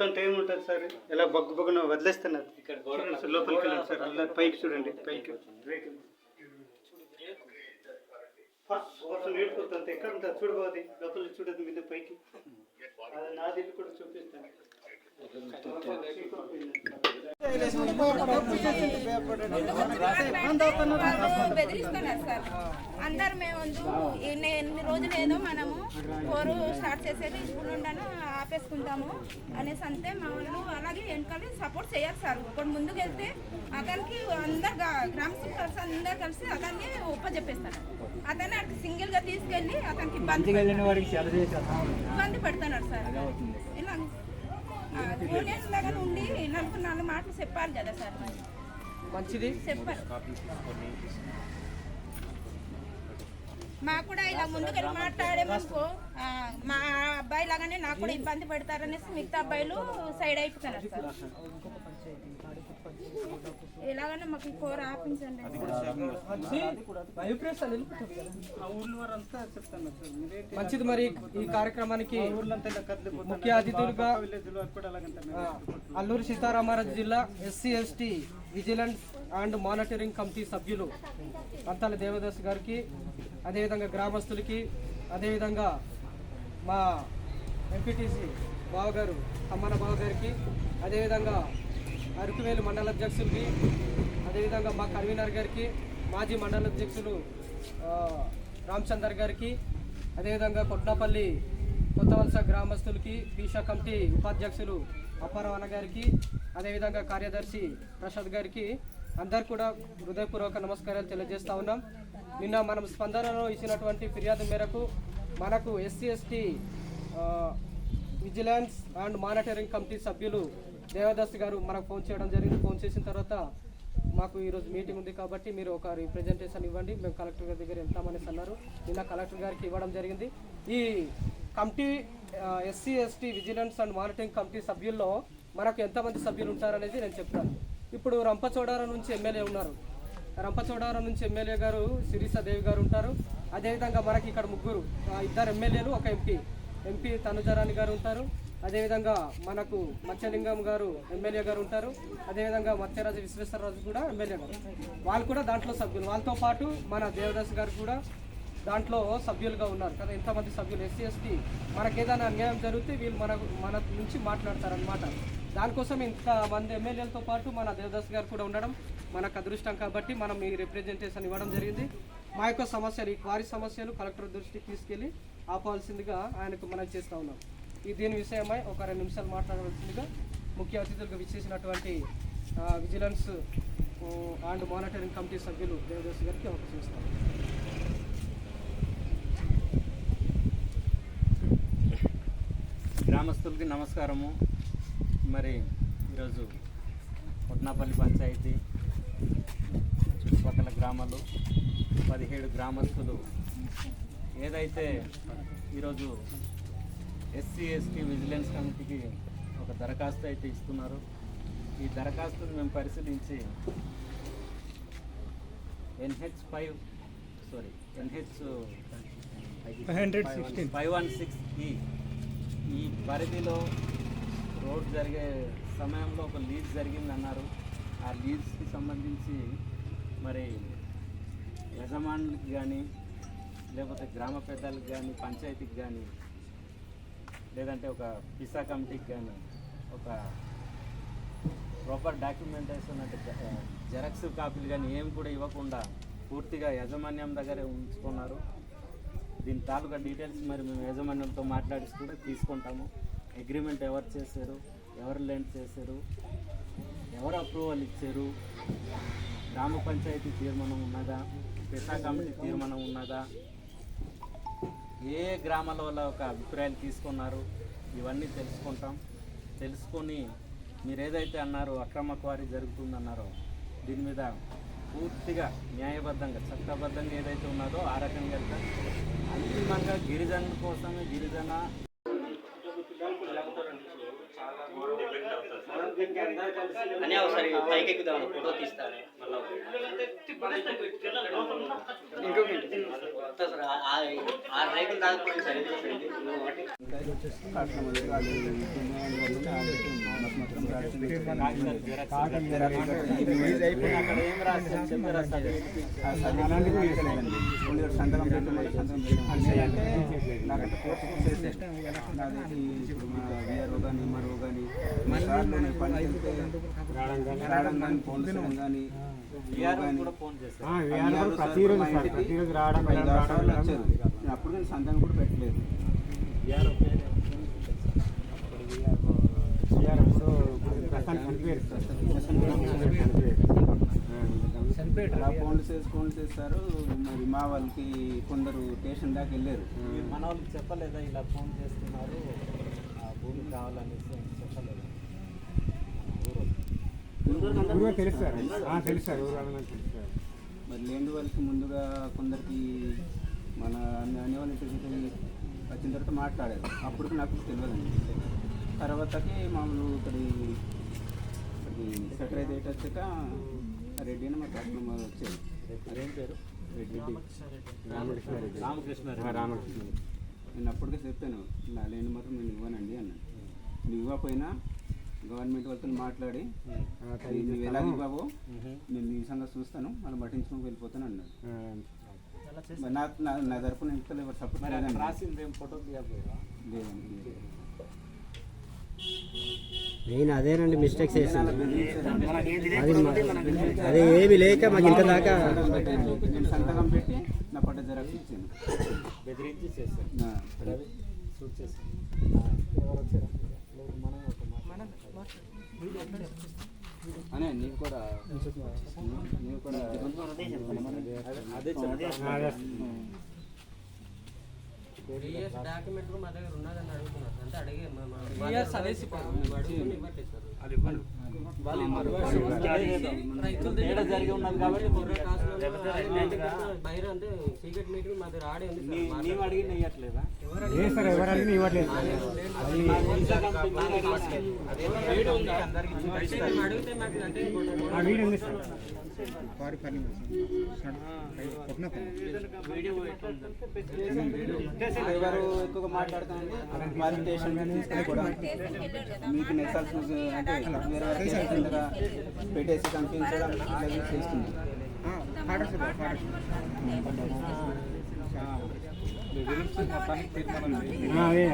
పోతుంటే ఏముంటుంది సార్? ఇలా బొగ్గు బొగ్గున వదిలేస్తున్నారు? లోపలికి వెళ్ళండి సార్. అలా పైకి చూడండి పైకి. ఎక్కడ ఉంటుంది? చూడబోది లోపల చూడదు మీద పైకి. అది నాది కూడా చూపిస్తాను. బెదిరిస్తున్నారు సార్ అందరు మేము ఎన్ని రోజులు ఏదో మనము కోరు స్టార్ట్ చేసేది ఇప్పుడు ఉండను ఆపేసుకుంటాము అనేసి అంతే మా వాళ్ళు అలాగే వెనకాల సపోర్ట్ చేయాలి సార్. ఒకటి ముందుకు వెళ్తే అతనికి అందరు గ్రామస్తులు కలిసి అందరు కలిసి అతన్ని ఒప్ప చెప్పేస్తారు. అతన్ని అక్కడికి సింగిల్గా తీసుకెళ్ళి అతనికి ఇబ్బంది ఇబ్బంది పెడుతున్నారు సార్. ఇలా యూనియన్ లాగా ఉండి నలుగురు నాలుగు మాటలు చెప్పాలి కదా సార్. మరి మంచిది చెప్పారు మాకు కూడా ఇలా ముందుకెళ్ళి మాట్లాడేమనుకో ఆ, మా అబ్బాయి లాగానే నాకు కూడా ఇబ్బంది పెడతారనేసి మిగతా అబ్బాయిలు సైడ్ అయిపోతున్నారు సార్. ఎలాగైనా మాకు ఈ కూర ఆపించండి అభిప్రాయాలు వెళ్ళిపోతుంది కదా. ఆ ఊర్లో వారంతా చెప్తాను సార్ మీరేంటి మంచిది మరి ఈ కార్యక్రమానికి. ముఖ్య అతిథులుగా అల్లూరు సీతారామరాజు జిల్లా SC ST vigilance and monitoring committee సభ్యులు పంతాల దేవదాస్ గారికి అదేవిధంగా గ్రామస్తులకి అదేవిధంగా మా ఎంపీటీసీ బావగారు అమ్మన బావ గారికి అదేవిధంగా అరకువేలు మండల అధ్యక్షులకి అదేవిధంగా మా కన్వీనర్ గారికి మాజీ మండల అధ్యక్షులు రామచందర్ గారికి అదేవిధంగా కొట్నపల్లి కొత్తవలస గ్రామస్తులకి పీషా కమిటీ ఉపాధ్యక్షులు అప్పారావణ గారికి అదేవిధంగా కార్యదర్శి ప్రసాద్ గారికి అందరు కూడా హృదయపూర్వక నమస్కారాలు తెలియజేస్తూ ఉన్నాం. నిన్న మనం స్పందనలో ఇచ్చినటువంటి ఫిర్యాదు మేరకు మనకు SC ST vigilance and monitoring committee సభ్యులు దేవదాస్ గారు మనకు ఫోన్ చేయడం జరిగింది. ఫోన్ చేసిన తర్వాత మాకు ఈరోజు మీటింగ్ ఉంది కాబట్టి మీరు ఒక రిప్రజెంటేషన్ ఇవ్వండి. మేము కలెక్టర్ గారి దగ్గర వెళ్తామనేసి అన్నారు. నిన్న కలెక్టర్ గారికి ఇవ్వడం జరిగింది. ఈ committee SC ST vigilance and monitoring committee సభ్యుల్లో మనకు ఎంతమంది సభ్యులు ఉంటారనేది నేను చెప్తాను. ఇప్పుడు రంపచోడారం నుంచి ఎమ్మెల్యే ఉన్నారు. రంపచోడారం నుంచి ఎమ్మెల్యే గారు శిరీష దేవి గారు ఉంటారు. అదేవిధంగా మనకి ఇక్కడ ముగ్గురు ఇద్దరు ఎమ్మెల్యేలు ఒక ఎంపీ. ఎంపీ తనుజరాణి గారు ఉంటారు. అదేవిధంగా మనకు మత్స్యలింగం గారు ఎమ్మెల్యే గారు ఉంటారు. అదేవిధంగా మత్స్యరాజు విశ్వేశ్వరరాజు కూడా ఎమ్మెల్యే గారు. వాళ్ళు కూడా దాంట్లో సభ్యులు. వాళ్ళతో పాటు మన దేవదాస్ గారు కూడా దాంట్లో సభ్యులుగా ఉన్నారు కదా. ఎంతమంది సభ్యులు? SC ST. మనకేదైనా ఏదైనా అన్యాయం జరిగితే వీళ్ళు మన మన నుంచి మాట్లాడతారనమాట దానికోసం ఇంత మంది ఎమ్మెల్యేలతో పాటు మన దేవదాస్ గారు కూడా ఉండడం మనకు అదృష్టం కాబట్టి మనం ఈ రిప్రజెంటేషన్ ఇవ్వడం జరిగింది. మా యొక్క సమస్యలు ఈ వారి సమస్యలు కలెక్టర్ దృష్టికి తీసుకెళ్ళి ఆపాల్సిందిగా ఆయనకు మనం చేస్తూ ఉన్నాం. ఈ దీని విషయమై ఒక రెండు నిమిషాలు మాట్లాడవలసిందిగా ముఖ్య అతిథులుగా విచ్చేసినటువంటి విజిలెన్స్ అండ్ మానిటరింగ్ కమిటీ సభ్యులు దేవదాస్ గారికి అవకాశం ఇస్తాం గ్రామస్తులకి నమస్కారము. మరి ఈరోజు కొట్నాపల్లి పంచాయతీ చుట్టుపక్కల గ్రామాలు పదిహేడు గ్రామస్తులు. ఏదైతే ఈరోజు ఎస్సీ ఎస్టీ విజిలెన్స్ కమిటీకి ఒక దరఖాస్తు అయితే ఇస్తున్నారు. ఈ దరఖాస్తును మేము పరిశీలించి NH five sorry NH five one six E. ఈ పరిధిలో రోడ్ జరిగే సమయంలో ఒక లీజ్ జరిగింది అన్నారు ఆ లీజ్కి సంబంధించి మరి యజమానులకి కానీ లేకపోతే గ్రామ పెద్దలకు కానీ పంచాయతీకి కానీ లేదంటే ఒక పిసా కమిటీకి కానీ ఒక ప్రాపర్ డాక్యుమెంటేషన్ అంటే జెరాక్స్ కాపీలు కానీ ఏం కూడా ఇవ్వకుండా పూర్తిగా యాజమాన్యం దగ్గరే ఉంచుకున్నారు. దీని తాలూకా డీటెయిల్స్ మరి మేము యాజమాన్యంతో మాట్లాడిసి కూడా తీసుకుంటాము. అగ్రిమెంట్ ఎవరు చేశారు ఎవరు లెండ్ చేశారు ఎవరు అప్రూవల్ ఇచ్చారు గ్రామ పంచాయతీ తీర్మానం ఉన్నదా పిసా కమిటీ తీర్మానం ఉన్నదా ఏ గ్రామాల వల్ల ఒక అభిప్రాయాలు తీసుకున్నారు ఇవన్నీ తెలుసుకుంటాం. తెలుసుకొని మీరు ఏదైతే అన్నారో అక్రమ క్వారీ జరుగుతుందన్నారో దీని మీద పూర్తిగా న్యాయబద్ధంగా చట్టబద్ధంగా ఏదైతే ఉన్నదో ఆ రకంగా అంతిమంగా గిరిజనుల కోసమే గిరిజన అని ఒకసారి పైకి ఎక్కుదాం ఫోటో తీస్తాను ఇంకొకటి. సార్ సంతకం పెట్టమని సంతకం నాకంటే కోర్టు నాది ఇప్పుడు మా కానీ ఎంఆర్ఓ కానీ సార్లు పని చేస్తే రావడం కానీ ఫోన్ చేయడం కానీ ప్రతిరోజు రావడం నేను సంతకం కూడా పెట్టలేదు విఆర్ఓ ఫోన్లు చేసి ఫోన్లు చేస్తారు మరి మా వాళ్ళకి కొందరు స్టేషన్ దాకా వెళ్ళారు మన వాళ్ళకి చెప్పలేదా ఇలా ఫోన్ చేస్తున్నారు ఆ భూమి కావాలనేసి అని చెప్పలేదు ఊరు మరి లేని వాళ్ళకి ముందుగా కొందరికి మన అన్ని- అన్ని వాళ్ళ వచ్చిన తర్వాత మాట్లాడారు అప్పుడు నాకు తెలియదండి తర్వాతకి మామూలు ఇక్కడి అయితే ఇటు వచ్చాక రెడ్డి అని మా మా వచ్చారు ఏం పేరు? రెడ్డి రామకృష్ణ నేను అప్పటికే చెప్పాను నా లేని మాత్రం నేను ఇవ్వనండి అన్నాను నువ్వు ఇవ్వకపోయినా గవర్నమెంట్ వాళ్ళతో మాట్లాడి అది నువ్వు ఎలా ఇవ్వవో నేను నీ సంగతి చూస్తాను మళ్ళీ పట్టించుకొని వెళ్ళిపోతాను అన్నాడు. మరి నా నా తరపున ఇంట్లో ఎవరు సపోర్ట్ రాసింది ఏం ఫోటో తీయకపోయావా? లేదండి. నేను అదేనండి మిస్టేక్స్ చేసింది. అది అదే ఏమి లేక మాకు ఇంత దాకా నేను సంతకం పెట్టి నా పట్ట జెరాక్స్ ఇచ్చాను బెదిరించి చేశారు నా రవి షూట్ చేశారు ఎవరు వచ్చారా లేదు, మనమే ఒక మాట అనే నీకు కూడా నీకు కూడా అదే చెప్తాను డాక్యుమెంట్ మా దగ్గర ఉన్నదని అడుగుతున్నారు. అంటే అడిగే ఇయర్స్ అదే రైతుల తేడా జరిగి ఉన్నది కాబట్టి బయట అంటే సీక్రెట్ మీటింగ్ మా దగ్గర ఆడే ఉంది నీ- నీవు అడిగిన ఇవ్వట్లేదా? మేము అడిగితే మాకు అంటే ఎవరు ఎక్కువగా మాట్లాడుతానండి వాళ్ళ స్టేషన్ తీసుకొని కూడా. మీకు నెక్సల్స్ అంటే వేరే పెట్టేసి కనిపించడం చేస్తుంది అదే